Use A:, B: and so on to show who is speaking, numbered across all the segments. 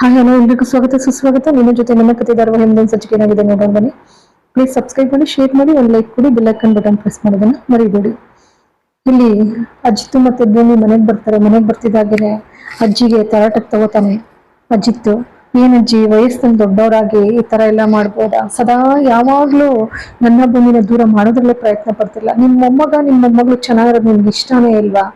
A: Hi hello ಎಲ್ರಿಗೂ ಸ್ವಾಗತ. ಸುಸ್ವಾಗತ. ನಿಮ್ಮ ಜೊತೆ ನನ್ನ ಕತೆ ಧಾರಾವಾಹಿ ಎಂದೊಂದು ಸಂಚಿಕೆ ಏನಾಗಿದೆ ನೋಡೋಣ ಬನ್ನಿ. ಪ್ಲೀಸ್ ಸಬ್ಸ್ಕ್ರೈಬ್ ಮಾಡಿ ಶೇರ್ ಮಾಡಿ, ಒಂದು ಲೈಕ್ ಕೊಡಿ ಬೆಲ್ ಐಕನ್ ಬಟನ್ ಪ್ರೆಸ್ ಮಾಡೋದನ್ನ ಮರಿಬೇಡಿ. ಇಲ್ಲಿ ಅಜಿತ್ತು ಮತ್ತೆ ಭೂಮಿ ಮನೆಗೆ ಬರ್ತಾರೆ. ಮನೆಗೆ ಬರ್ತಿದ್ದಾಗೇನೆ ಅಜ್ಜಿಗೆ ತರಾಟಕ್ಕೆ ತಗೋತಾನೆ. ಅಜಿತ್ತು ಏನಜ್ಜಿ ವಯಸ್ಸಿನ ದೊಡ್ಡವರಾಗಿ ಈ ತರ ಎಲ್ಲ ಮಾಡ್ಬೋದಾ? ಸದಾ ಯಾವಾಗ್ಲೂ ನನ್ನ ಭೂಮಿನ ದೂರ ಮಾಡೋದ್ರಲ್ಲೇ ಪ್ರಯತ್ನ ಪಡ್ತಿಲ್ಲ. ನಿಮ್ಮ ಮೊಮ್ಮಗ, ನಿಮ್ಮ ಮೊಮ್ಮಗಳು ಚೆನ್ನಾಗಿರೋದು ನಿಮ್ಗೆ ಇಷ್ಟನೇ ಇಲ್ವಾ?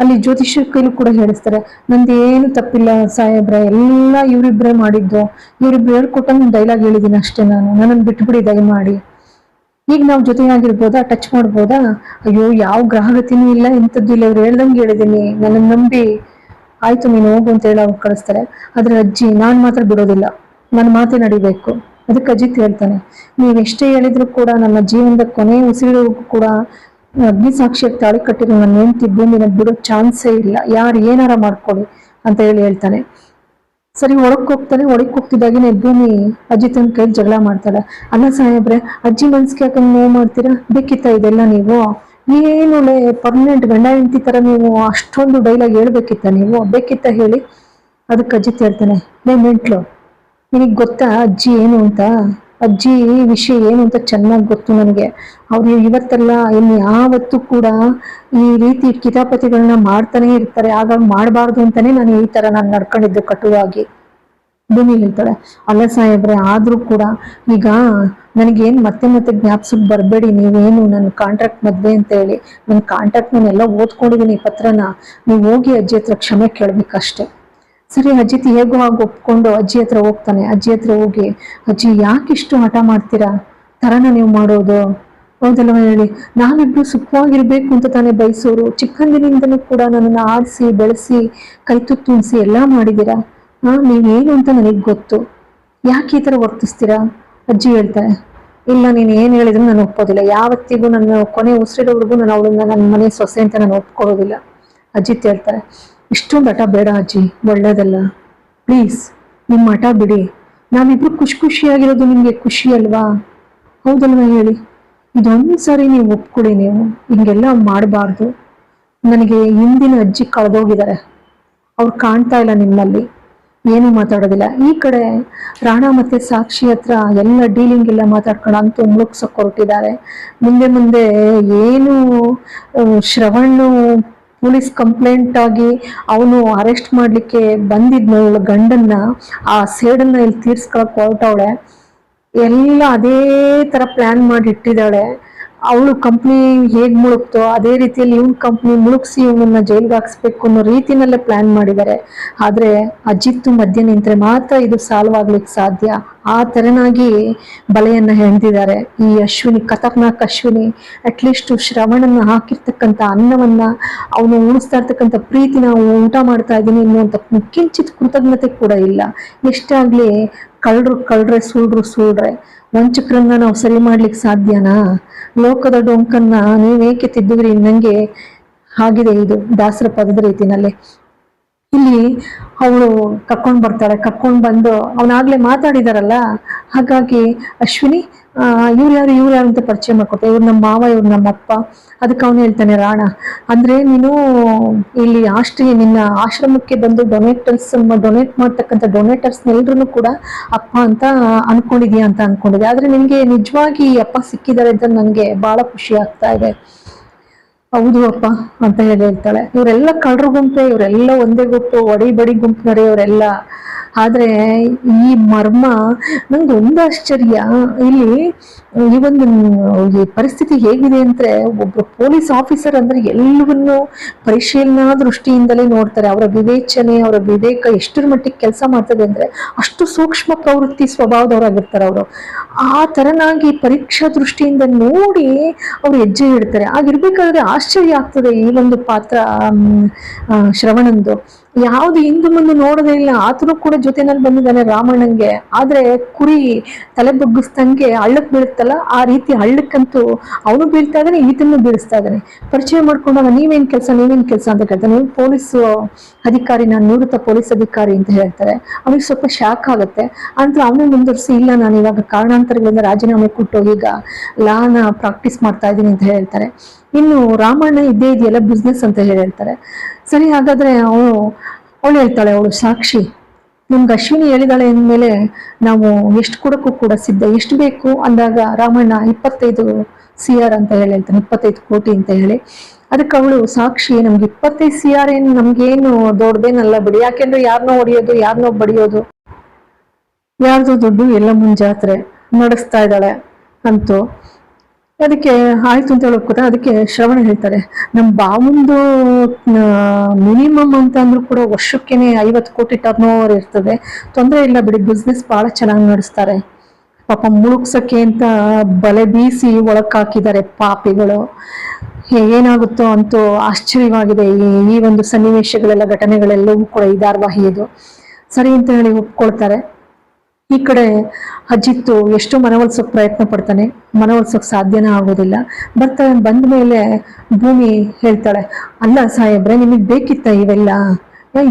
A: ಅಲ್ಲಿ ಜ್ಯೋತಿಷ್ಯ ಕೈಲೂ ಕೂಡ ಹೇಳಿಸ್ತಾರೆ. ನಂದು ಏನು ತಪ್ಪಿಲ್ಲ ಸಾಹೇಬ್ರ, ಎಲ್ಲ ಇವರಿಬ್ರೆ ಮಾಡಿದ್ದು. ಇವರಿಬ್ರು ಹೇಳ್ಕೊಟ್ಟಂಗೆ ಡೈಲಾಗ್ ಹೇಳಿದ್ದೀನಿ ಅಷ್ಟೇ ನಾನು. ನನ್ನನ್ನು ಬಿಟ್ಬಿಡಿ, ದಯಮಾಡಿ. ಈಗ ನಾವು ಜೊತೆಯಾಗಿರ್ಬೋದಾ? ಟಚ್ ಮಾಡ್ಬೋದಾ? ಅಯ್ಯೋ, ಯಾವ ಗ್ರಹಗತಿನೂ ಇಲ್ಲ, ಇಂಥದ್ದು ಇಲ್ಲ. ಇವ್ರು ಹೇಳ್ದಂಗೆ ಹೇಳಿದ್ದೀನಿ ನನ್ನನ್ನು ನಂಬಿ. ಆಯ್ತು, ನೀನು ಹೋಗು ಅಂತ ಹೇಳಿ ಅವ್ರು ಕಳಿಸ್ತಾರೆ. ಆದ್ರೆ ಅಜ್ಜಿ, ನಾನು ಮಾತ್ರ ಬಿಡೋದಿಲ್ಲ. ನನ್ನ ಮಾತೇ ನಡಿಬೇಕು. ಅದಕ್ಕೆ ಅಜಿತ್ ಹೇಳ್ತಾನೆ ನೀವೆಷ್ಟೇ ಹೇಳಿದ್ರು ಕೂಡ ನನ್ನ ಜೀವನದ ಕೊನೆ ಉಸಿರು ಕೂಡ ಅಗ್ನಿ ಸಾಕ್ಷಿಯಾಗಿ ತಾಳಿ ಕಟ್ಟಿರೋ ನನ್ನ ಹೆಂಡತಿ ಭೂಮಿನ ಬಿಡೋ ಚಾನ್ಸೇ ಇಲ್ಲ, ಯಾರು ಏನಾರ ಮಾಡ್ಕೊಳ್ಳಿ ಅಂತ ಹೇಳಿ ಹೇಳ್ತಾನೆ. ಸರಿ ಒಳಕ್ ಹೋಗ್ತಾನೆ ಒಳಕ್ ಹೋಗ್ತಿದ್ದಾಗಿನೇ ಭೂಮಿ ಅಜಿತನ ಕೈ ಜಗಳ ಮಾಡ್ತಾಳೆ. ಅಲ್ಲ ಸಾಹೇಬ್ರೆ, ಅಜ್ಜಿ ಮನ್ಸ್ಗೆ ಯಾಕಂದ್ರೆ ನೋವು ಮಾಡ್ತೀರಾ? ಬೇಕಿತ್ತ ಇದೆಲ್ಲ ನೀವು? ಏನು ಪರ್ಮನೆಂಟ್ ಗಂಡ ಹೆಂಡತಿ ತರ ನೀವು ಅಷ್ಟೊಂದು ಡೈಲಾಗ್ ಹೇಳ್ಬೇಕಿತ್ತ ನೀವು? ಬೇಕಿತ್ತ ಹೇಳಿ? ಅದಕ್ಕೆ ಅಜಿತ್ ಹೇಳ್ತಾನೆ, ಲೇ ಮೆಂಟ್ಲು, ನಿನಗೆ ಗೊತ್ತಾ ಅಜ್ಜಿ ಏನು ಅಂತ? ಅಜ್ಜಿ ವಿಷಯ ಏನು ಅಂತ ಚೆನ್ನಾಗಿ ಗೊತ್ತು ನನಗೆ. ಅವ್ರು ಇವತ್ತೆಲ್ಲ ಇಲ್ಲಿ ಯಾವತ್ತೂ ಕೂಡ ಈ ರೀತಿ ಕಿತಾಪತಿಗಳನ್ನ ಮಾಡ್ತಾನೆ ಇರ್ತಾರೆ. ಆಗ ಮಾಡಬಾರ್ದು ಅಂತಾನೆ ನಾನು ಈ ತರ ನಾನು ನಡ್ಕೊಂಡಿದ್ದು ಕಟುವಾಗಿ. ಭೂಮಿ ಹೇಳ್ತಾಳೆ, ಅಲ್ಲ ಸಾಹೇಬ್ರೆ, ಆದ್ರೂ ಕೂಡ ಈಗ ನನಗೇನು ಮತ್ತೆ ಮತ್ತೆ ಜ್ಞಾಪಿಸಕ್ ಬರಬೇಡಿ. ನೀವೇನು ನನ್ನ ಕಾಂಟ್ರಾಕ್ಟ್ ಮದ್ವೆ ಅಂತ ಹೇಳಿ ನನ್ನ ಕಾಂಟ್ರಾಕ್ಟ್ ನಾನೆಲ್ಲ ಓದ್ಕೊಂಡಿದ್ದೀನಿ ಪತ್ರನ. ನೀವು ಹೋಗಿ ಅಜ್ಜಿ ಹತ್ರ ಕ್ಷಮೆ ಕೇಳ್ಬೇಕಷ್ಟೇ. ಸರಿ, ಅಜಿತ್ ಹೇಗೋ ಹಾಗೆ ಒಪ್ಕೊಂಡು ಅಜ್ಜಿ ಹತ್ರ ಹೋಗ್ತಾನೆ. ಅಜ್ಜಿ ಹತ್ರ ಹೋಗಿ, ಅಜ್ಜಿ, ಯಾಕಿಷ್ಟು ಹಠ ಮಾಡ್ತೀರಾ? ತರನ ನೀವು ಮಾಡೋದು. ಹೌದಲ್ವ ಹೇಳಿ. ನಾವಿಬ್ರು ಸುಖವಾಗಿರ್ಬೇಕು ಅಂತ ತಾನೇ ಬಯಸೋರು. ಚಿಕ್ಕಂದಿನಿಂದನೂ ಕೂಡ ನನ್ನನ್ನು ಆಡಿಸಿ ಬೆಳೆಸಿ, ಕೈ ತುತ್ತುಣಿಸಿ ಎಲ್ಲ ಮಾಡಿದ್ದೀರಾ? ಹಾ ನೀವೇನು ಅಂತ ನನಗೆ ಗೊತ್ತು. ಯಾಕೆ ಈ ಥರ ವರ್ತಿಸ್ತೀರಾ? ಅಜ್ಜಿ ಹೇಳ್ತಾರೆ. ಇಲ್ಲ, ನೀನು ಏನು ಹೇಳಿದ್ರು ನಾನು ಒಪ್ಪೋದಿಲ್ಲ. ಯಾವತ್ತಿಗೂ ನನ್ನ ಕೊನೆ ಉಸಿರಿರೋವರೆಗೂ ನಾನು ಅವಳನ್ನ ನನ್ನ ಮನೆ ಸೊಸೆ ಅಂತ ನಾನು ಒಪ್ಕೊಳ್ಳೋದಿಲ್ಲ. ಅಜಿತ್ ಹೇಳ್ತಾರೆ. ಇಷ್ಟೊಂದು ಹಠ ಬೇಡ ಅಜ್ಜಿ, ಒಳ್ಳೇದಲ್ಲ. ಪ್ಲೀಸ್ ನಿಮ್ಮ ಹಠ ಬಿಡಿ. ನಾವಿಬ್ರು ಖುಷಿ ಖುಷಿಯಾಗಿರೋದು ನಿಮಗೆ ಖುಷಿ ಅಲ್ವಾ? ಹೌದಲ್ವಾ ಹೇಳಿ? ಇದೊಂದು ಸಾರಿ ನೀವು ಒಪ್ಕೊಳ್ಳಿ ನೀವು. ಹಿಂಗೆಲ್ಲ ಮಾಡಬಾರ್ದು. ನನಗೆ ಹಿಂದಿನ ಅಜ್ಜಿ ಕಳೆದೋಗಿದ್ದಾರೆ ಅವ್ರು ಕಾಣ್ತಾ ಇಲ್ಲ ನಿಮ್ಮಲ್ಲಿ. ಏನೂ ಮಾತಾಡೋದಿಲ್ಲ. ಈ ಕಡೆ ರಾಣ ಮತ್ತೆ ಸಾಕ್ಷಿ ಹತ್ರ ಎಲ್ಲ ಡೀಲಿಂಗ್ ಎಲ್ಲ ಮಾತಾಡ್ಕೊಂಡು ಅಂತೂ ಮುಳುಗ್ಸಕ್ಕೆ ಹೊರಟಿದ್ದಾರೆ. ಮುಂದೆ ಮುಂದೆ ಏನು ಶ್ರವಣ್ಣು ಪೊಲೀಸ್ ಕಂಪ್ಲೇಂಟ್ ಆಗಿ ಅವನು ಅರೆಸ್ಟ್ ಮಾಡಲಿಕ್ಕೆ ಬಂದಿದ್ನ ಇವಳ ಗಂಡನ್ನ, ಆ ಸೇಡನ್ನ ಇಲ್ಲಿ ತೀರ್ಸ್ಕೊಳಕ್ ಹೊರಟವಳೆ. ಎಲ್ಲ ಅದೇ ತರ ಪ್ಲಾನ್ ಮಾಡಿ ಇಟ್ಟಿದ್ದಾಳೆ. ಅವಳು ಕಂಪ್ನಿ ಹೇಗೆ ಮುಳುಗ್ತೋ ಅದೇ ರೀತಿಯಲ್ಲಿ ಇವನ್ ಕಂಪ್ನಿ ಮುಳುಗ್ಸಿ ಇವನನ್ನ ಜೈಲ್ಗೆ ಹಾಕ್ಸ್ಬೇಕು ಅನ್ನೋ ರೀತಿನಲ್ಲೇ ಪ್ಲಾನ್ ಮಾಡಿದ್ದಾರೆ. ಆದ್ರೆ ಅಜಿತ್ತು ಮಧ್ಯ ನಿಂತರೆ ಮಾತ್ರ ಇದು ಸಾಲ್ವ್ ಆಗ್ಲಿಕ್ಕೆ ಸಾಧ್ಯ. ಆ ತೆರನಾಗಿ ಬಲೆಯನ್ನು ಹೆಣ್ದಿದ್ದಾರೆ. ಈ ಅಶ್ವಿನಿ ಖತರ್ನಾಕ್ ಅಶ್ವಿನಿ ಅಟ್ಲೀಸ್ಟ್ ಶ್ರವಣನ್ನ ಹಾಕಿರ್ತಕ್ಕಂಥ ಅನ್ನವನ್ನ, ಅವನು ಉಣಿಸ್ತಾ ಇರ್ತಕ್ಕಂಥ ಪ್ರೀತಿನ ಊಟ ಮಾಡ್ತಾ ಇದ್ದೀನಿ ಅನ್ನುವಂಥ ಕಿಂಚಿತ್ ಕೃತಜ್ಞತೆ ಕೂಡ ಇಲ್ಲ. ಎಷ್ಟಾಗ್ಲಿ ಕಳ್ರು ಕಳ್ರೆ ಸುಳ್ರು ಸುಳ್ರೆ. ವಂಚಕರನ್ನ ನಾವು ಸರಿ ಮಾಡ್ಲಿಕ್ಕೆ ಸಾಧ್ಯನಾ? ಲೋಕದ ಡೊಂಕನ್ನ ನೀವೇಕೆ ತಿದ್ದುವ್ರಿ ನಂಗೆ ಆಗಿದೆ ಇದು ದಾಸರ ಪದದ ರೀತಿನಲ್ಲಿ. ಇಲ್ಲಿ ಅವಳು ಕರ್ಕೊಂಡ್ ಬರ್ತಾಳೆ, ಕರ್ಕೊಂಡ್ ಬಂದು ಅವನಾಗ್ಲೇ ಮಾತಾಡಿದಾರಲ್ಲ, ಹಾಗಾಗಿ ಅಶ್ವಿನಿ ಇವ್ರು ಯಾರು ಇವ್ರು ಯಾರು ಅಂತ ಪರಿಚಯ ಮಾಡ್ಕೊತಾರೆ ಇವ್ರು ನಮ್ಮ ಮಾವ, ಇವ್ರು ನಮ್ಮ ಅಪ್ಪ, ಅದಕ್ಕೆ ಅವನು ಹೇಳ್ತಾನೆ, ರಾಣ, ಅಂದ್ರೆ ನೀನು ಇಲ್ಲಿ ಆಶ್ರಯ ನಿನ್ನ ಆಶ್ರಮಕ್ಕೆ ಬಂದು ಡೊನೇಟರ್ಸ್ ಡೊನೇಟ್ ಮಾಡ್ತಕ್ಕಂಥ ಡೊನೇಟರ್ಸ್ ಎಲ್ರು ಕೂಡ ಅಪ್ಪ ಅಂತ ಅನ್ಕೊಂಡಿದ್ಯಾ ಅಂತ ಅನ್ಕೊಂಡಿದ್ದೆ ಆದ್ರೆ ನಿನ್ಗೆ ನಿಜವಾಗಿ ಅಪ್ಪ ಸಿಕ್ಕಿದ್ದಾರೆ ಅಂತ ನನಗೆ ಬಹಳ ಖುಷಿ ಆಗ್ತಾ ಇದೆ. ಹೌದು ಅಪ್ಪ ಅಂತ ಹೇಳಿ ಹೇಳ್ತಾಳೆ. ಇವರೆಲ್ಲ ಕಳ್ಳರು ಗುಂಪೆ, ಇವರೆಲ್ಲ ಒಂದೇ ಗುಂಪು, ಒಡಿ ಬಡಿ ಗುಂಪಿನರೆ ಇವರೆಲ್ಲ ಆದ್ರೆ ಈ ಮರ್ಮ ನಂಗೆ ಒಂದು ಆಶ್ಚರ್ಯ. ಇಲ್ಲಿ, ಈ ಒಂದು ಪರಿಸ್ಥಿತಿ ಹೇಗಿದೆ ಅಂದ್ರೆ ಒಬ್ರು ಪೊಲೀಸ್ ಆಫೀಸರ್ ಅಂದ್ರೆ ಎಲ್ಲವನ್ನೂ ಪರಿಶೀಲನಾ ದೃಷ್ಟಿಯಿಂದಲೇ ನೋಡ್ತಾರೆ. ಅವರ ವಿವೇಚನೆ, ಅವರ ವಿವೇಕ ಎಷ್ಟರ ಮಟ್ಟಿಗೆ ಕೆಲಸ ಮಾಡ್ತದೆ ಅಂದ್ರೆ ಅಷ್ಟು ಸೂಕ್ಷ್ಮ ಪ್ರವೃತ್ತಿ ಸ್ವಭಾವದವರಾಗಿರ್ತಾರೆ ಅವರು. ಆ ತರನಾಗಿ ಪರೀಕ್ಷಾ ದೃಷ್ಟಿಯಿಂದ ನೋಡಿ ಅವ್ರು ಹೆಜ್ಜೆ ಇಡ್ತಾರೆ. ಆಗಿರ್ಬೇಕಾದ್ರೆ ಆಶ್ಚರ್ಯ ಆಗ್ತದೆ ಈ ಒಂದು ಪಾತ್ರ ಶ್ರವಣಂದು. ಯಾವ್ದು ಹಿಂದು ಮುಂದೆ ನೋಡೋದೇ ಇಲ್ಲ. ಆತನು ಕೂಡ ಜೊತೆನಲ್ಲಿ ಬಂದಿದ್ದಾನೆ ರಾಮಣ್ಣಂಗೆ ಆದ್ರೆ ಕುರಿ ತಲೆ ಬಗ್ಗಿಸ್ದಂಗೆ ಹಳ್ಳಕ್ ಬೀಳುತ್ತಲ್ಲ, ಆ ರೀತಿ ಹಳ್ಳಕ್ಕಂತೂ ಅವನು ಬೀಳ್ತಾ ಇದ್ದಾನೆ ಈತನ್ನು ಬೀಳಿಸ್ತಾ ಇದ್ದಾನೆ. ಪರಿಚಯ ಮಾಡ್ಕೊಂಡಾಗ ನೀವೇನ್ ಕೆಲಸ ನೀವೇನ್ ಕೆಲಸ ಅಂತ ಕೇಳ್ತಾನೆ ನೀವು ಪೊಲೀಸ್ ಅಧಿಕಾರಿ ನಾನು ನಿವೃತ್ತ ಪೊಲೀಸ್ ಅಧಿಕಾರಿ ಅಂತ ಹೇಳ್ತಾರೆ. ಅವನಿಗೆ ಸ್ವಲ್ಪ ಶಾಕ್ ಆಗುತ್ತೆ. ಅಂತ ಅವನೇ ಮುಂದುವರಿಸಿ, ಇಲ್ಲ, ನಾನು ಇವಾಗ ಕಾರಣಾಂತರಗಳಿಂದ ರಾಜೀನಾಮೆ ಕೊಟ್ಟು ಈಗ ಲಾನ ಪ್ರಾಕ್ಟೀಸ್ ಮಾಡ್ತಾ ಇದ್ದೀನಿ ಅಂತ ಹೇಳ್ತಾರೆ. ಇನ್ನು ರಾಮಣ್ಣ ಇದ್ದೇ ಇದೆಯಲ್ಲ ಬಿಸ್ನೆಸ್ ಅಂತ ಹೇಳಿ ಹೇಳ್ತಾರೆ. ಸರಿ, ಹಾಗಾದ್ರೆ ಅವಳು ಅವಳು ಹೇಳ್ತಾಳೆ, ಅವಳು ಸಾಕ್ಷಿ. ನಿಮ್ಗೆ ಅಶ್ವಿನಿ ಹೇಳಿದಾಳೆ ಅಂದಮೇಲೆ ನಾವು ಎಷ್ಟು ಕೊಡಕ್ಕೂ ಕೂಡ ಸಿದ್ಧ. ಎಷ್ಟು ಬೇಕು? ಅಂದಾಗ ರಾಮಣ್ಣ ಇಪ್ಪತ್ತೈದು ಸಿ ಆರ್ ಅಂತ ಹೇಳಿ ಹೇಳ್ತಾನೆ, ಇಪ್ಪತ್ತೈದು ಕೋಟಿ ಅಂತ ಹೇಳಿ. ಅದಕ್ಕೆ ಅವಳು ಸಾಕ್ಷಿ, ನಮ್ಗೆ ಇಪ್ಪತ್ತೈದು ಸಿ ಆರ್ ಏನು, ನಮ್ಗೇನು ದೊಡ್ಡದೇನಲ್ಲ ಬಿಡಿ. ಯಾಕೆಂದ್ರೆ ಯಾರನ್ನೋ ಹೊಡಿಯೋದು ಯಾರನ್ನೋ ಬಡಿಯೋದು. ಯಾರ್ದು ದುಡ್ಡು ಎಲ್ಲ ಮುಂಜಾತ್ರೆ ನಡೆಸ್ತಾ ಇದ್ದಾಳೆ ಅಂತೂ. ಅದಕ್ಕೆ ಆಯ್ತು ಅಂತ ಹೇಳಿ ಕೂಡ ಅದಕ್ಕೆ ಶ್ರವಣ ಹೇಳ್ತಾರೆ. ನಮ್ಮ ಬಾವಂದು ಮಿನಿಮಮ್ ಅಂತ ಅಂದ್ರೂ ಕೂಡ ವರ್ಷಕ್ಕೇನೆ ಐವತ್ತು ಕೋಟಿ ಟರ್ನ್ ಓವರ್ ಇರ್ತದೆ. ತೊಂದರೆ ಇಲ್ಲ ಬಿಡಿ ಬಿಸ್ನೆಸ್ ಭಾಳ ಚೆನ್ನಾಗಿ ನಡೆಸ್ತಾರೆ. ಪಾಪ ಮುಳುಗ್ಸಕ್ಕೆ ಅಂತ ಬಲೆ ಬೀಸಿ ಒಳಕ್ಕಾಕಿದ್ದಾರೆ ಪಾಪಿಗಳು. ಏನಾಗುತ್ತೋ ಅಂತೂ ಆಶ್ಚರ್ಯವಾಗಿದೆ. ಈ ಒಂದು ಸನ್ನಿವೇಶಗಳೆಲ್ಲ ಘಟನೆಗಳೆಲ್ಲವೂ ಕೂಡ ಈ ಧಾರಾವಾಹಿಯದು. ಸರಿ ಅಂತ ಹೇಳಿ ಒಪ್ಕೊಳ್ತಾರೆ. ಈ ಕಡೆ ಅಜಿತ್ತು ಎಷ್ಟು ಮನವೊಲಿಸೋಕೆ ಪ್ರಯತ್ನ ಪಡ್ತಾನೆ. ಮನವೊಲಿಸೋಕೆ ಸಾಧ್ಯನೇ ಆಗೋದಿಲ್ಲ. ಬರ್ತಾ ಬಂದ ಮೇಲೆ ಭೂಮಿ ಹೇಳ್ತಾಳೆ, ಅಲ್ಲ ಸಾಹೇಬ್ರೆ, ನಿಮಗೆ ಬೇಕಿತ್ತ ಇವೆಲ್ಲ?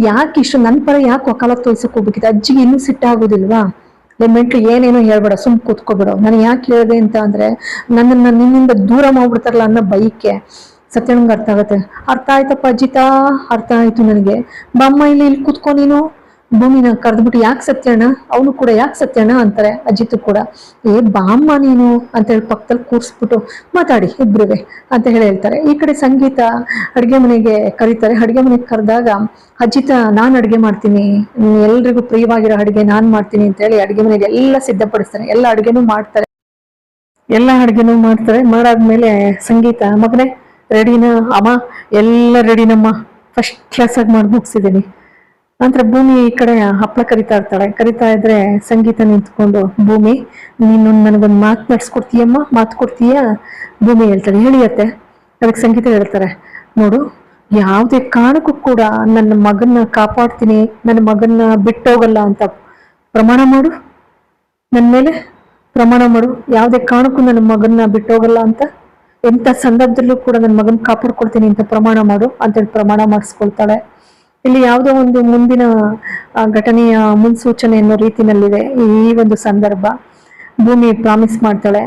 A: ಯಾಕೆ ಇಷ್ಟು ನನ್ನ ಪರ ಯಾಕೆ ಒಕಾಲ ತೋರಿಸೋಕೆ ಹೋಗ್ಬೇಕಿತ್ತು ಅಜ್ಜಿಗೆ ಇನ್ನೂ ಸಿಟ್ಟಾಗೋದಿಲ್ವಾ ಮೆಂಟ್ಲು ಏನೇನೋ ಹೇಳ್ಬೇಡ ಸುಮ್ ಕೂತ್ಕೋಬಿಡು. ನಾನು ಯಾಕೆ ಹೇಳಿದೆ ಅಂತ ಅಂದ್ರೆ, ನನ್ನನ್ನ ನಿನ್ನಿಂದ ದೂರ ಮಾಡ್ಬಿಡ್ತಾರಲ್ಲ ಅನ್ನೋ ಬೈಕೆ. ಸತ್ಯ ನಂಗೆ ಅರ್ಥ ಆಗುತ್ತೆ. ಅರ್ಥ ಆಯ್ತಪ್ಪ ಅಜ್ಜಿತಾ ಅರ್ಥ ಆಯ್ತು ನನಗೆ. ಬಮ್ಮ, ಇಲ್ಲಿ ಇಲ್ಲಿ ಕೂತ್ಕೊ ನೀನು. ಭೂಮಿನ ಕರೆದ್ಬಿಟ್ಟು ಯಾಕೆ ಸತ್ಯಣ್ಣ? ಅವನು ಕೂಡ ಯಾಕೆ ಸತ್ಯಣ್ಣ ಅಂತಾರೆ, ಅಜಿತು ಕೂಡ. ಏ, ಬಾಮ್ಮ ನೀನು ಅಂತ ಹೇಳಿ ಪಕ್ಕದಲ್ಲಿ ಕೂರಿಸ್ಬಿಟ್ಟು ಮಾತಾಡಿ ಇಬ್ರಿಗೆ ಅಂತ ಹೇಳಿ ಹೇಳ್ತಾರೆ. ಈ ಕಡೆ ಸಂಗೀತ ಅಡುಗೆ ಮನೆಗೆ ಕರೀತಾರೆ. ಅಡುಗೆ ಮನೆಗೆ ಕರೆದಾಗ, ಅಜಿತ, ನಾನು ಅಡುಗೆ ಮಾಡ್ತೀನಿ. ಎಲ್ರಿಗೂ ಪ್ರಿಯವಾಗಿರೋ ಅಡುಗೆ ನಾನು ಮಾಡ್ತೀನಿ ಅಂತ ಹೇಳಿ ಅಡುಗೆ ಮನೆಗೆ ಎಲ್ಲ ಸಿದ್ಧಪಡಿಸ್ತಾರೆ. ಎಲ್ಲ ಅಡುಗೆನೂ ಮಾಡ್ತಾರೆ. ಎಲ್ಲ ಅಡುಗೆನೂ ಮಾಡ್ತಾರೆ. ಮಾಡಾದ್ಮೇಲೆ ಸಂಗೀತ, ಮಗನೇ ರೆಡಿನ ಅಮ್ಮ, ಎಲ್ಲ ರೆಡಿನಮ್ಮ ಫಸ್ಟ್ ಕ್ಲಾಸಾಗಿ ಮಾಡಿ ಮುಗಿಸಿದ್ದೀನಿ. ನಂತರ ಭೂಮಿ ಈ ಕಡೆ ಹಪ್ಪಳ ಕರಿತಾ ಇರ್ತಾಳೆ. ಕರಿತಾ ಇದ್ರೆ ಸಂಗೀತ ನಿಂತ್ಕೊಂಡು, ಭೂಮಿ, ನೀನು ನನಗೊಂದು ಮಾತು ನಡ್ಸ್ಕೊಡ್ತೀಯಮ್ಮ, ಮಾತು ಕೊಡ್ತೀಯ? ಭೂಮಿ ಹೇಳ್ತಾಳೆ. ಹೇಳಿಯತ್ತೆ. ಅದಕ್ಕೆ ಸಂಗೀತ ಹೇಳ್ತಾರೆ. ನೋಡು, ಯಾವುದೇ ಕಾರಣಕ್ಕೂ ಕೂಡ ನನ್ನ ಮಗನ್ನ ಕಾಪಾಡ್ತೀನಿ, ನನ್ನ ಮಗನ್ನ ಬಿಟ್ಟೋಗಲ್ಲ ಅಂತ ಪ್ರಮಾಣ ಮಾಡು. ನನ್ನ ಮೇಲೆ ಪ್ರಮಾಣ ಮಾಡು. ಯಾವುದೇ ಕಾರಣಕ್ಕೂ ನನ್ನ ಮಗನ್ನ ಬಿಟ್ಟೋಗಲ್ಲ ಅಂತ, ಎಂಥ ಸಂದರ್ಭದಲ್ಲೂ ಕೂಡ ನನ್ನ ಮಗನ ಕಾಪಾಡ್ಕೊಡ್ತೀನಿ ಅಂತ ಪ್ರಮಾಣ ಮಾಡು ಅಂತೇಳಿ ಪ್ರಮಾಣ ಮಾಡಿಸ್ಕೊಳ್ತಾಳೆ. ಇಲ್ಲಿ ಯಾವುದೋ ಒಂದು ಮುಂದಿನ ಘಟನೆಯ ಮುನ್ಸೂಚನೆ ಅನ್ನೋ ರೀತಿನಲ್ಲಿದೆ. ಈ ಒಂದು ಸಂದರ್ಭ. ಭೂಮಿ ಪ್ರಾಮಿಸ್ ಮಾಡ್ತಾಳೆ.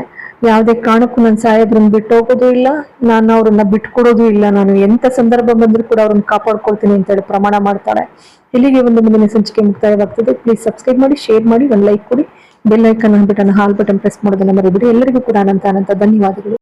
A: ಯಾವುದೇ ಕಾರಣಕ್ಕೂ ನನ್ನ ಸಾಹೇಬ್ರನ್ನ ಬಿಟ್ಟು ಹೋಗೋದು ಇಲ್ಲ. ನಾನು ಅವ್ರನ್ನ ಬಿಟ್ಕೊಡೋದು ಇಲ್ಲ. ನಾನು ಎಂತ ಸಂದರ್ಭ ಬಂದರೂ ಕೂಡ ಅವ್ರನ್ನ ಕಾಪಾಡ್ಕೊಳ್ತೀನಿ ಅಂತ ಹೇಳಿ ಪ್ರಮಾಣ ಮಾಡ್ತಾಳೆ. ಇಲ್ಲಿಗೆ ಒಂದು ಮುಂದಿನ ಸಂಚಿಕೆ ಮುಕ್ತಾಯವಾಗ್ತದೆ. ಪ್ಲೀಸ್ ಸಬ್ಸ್ಕ್ರೈಬ್ ಮಾಡಿ ಶೇರ್ ಮಾಡಿ, ಒಂದು ಲೈಕ್ ಕೊಡಿ. ಬೆಲ್ ಐಕನ್ ಹಾಲ್ ಬಟನ್ ಪ್ರೆಸ್ ಮಾಡೋದನ್ನ ಮರಿಬಿಡಿ. ಎಲ್ಲರಿಗೂ ಕೂಡ ಅನಂತ ಅನಂತ ಧನ್ಯವಾದಗಳು.